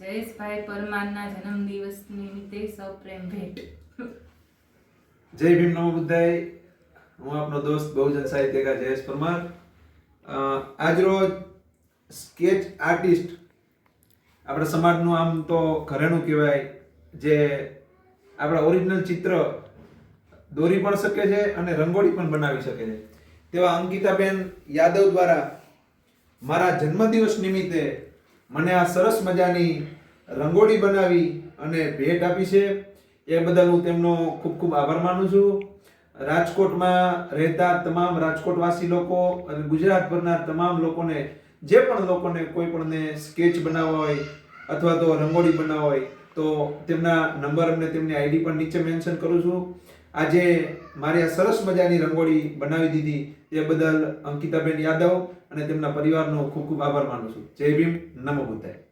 જયેશભાઈ પરમારના જન્મદિવસ નિમિત્તે સપ્રેમ ભેટ. જય ભીમ નમો બુદ્ધાય. હું આપનો દોસ્ત બહુજન સાહિત્યકાર જયેશ પરમાર. આજરોજ સ્કેચ આર્ટિસ્ટ આપણા સમાજનું આમ તો ઘરેણું કહેવાય, જે આપણા ઓરિજિનલ ચિત્ર દોરી પણ શકે છે અને રંગોળી પણ બનાવી શકે છે. તેવા અંકિતાબેન યાદવ દ્વારા મારા જન્મદિવસ નિમિત્તે મને આ સરસ મજાની રંગોળી બનાવી અને ભેટ આપી છે. એ બદલ હું તેમનો ખૂબ ખૂબ આભાર માનું છું. રાજકોટમાં રહેતા તમામ રાજકોટવાસી લોકો અને ગુજરાતભરના તમામ લોકોને, જે પણ લોકોને કોઈ પણને સ્કેચ બનાવવા હોય અથવા તો રંગોળી બનાવવા હોય તો તેમના નંબર અને તેમની આઈડી પણ નીચે મેન્શન કરું છું. આજે મારી આ સરસ મજાની રંગોળી બનાવી દીધી. એ બદલ અંકિતાબેન યાદવ અને તેમના પરિવારનો ખૂબ ખૂબ આભાર માનું છું. જય ભીમ, નમો બુદ્ધાય.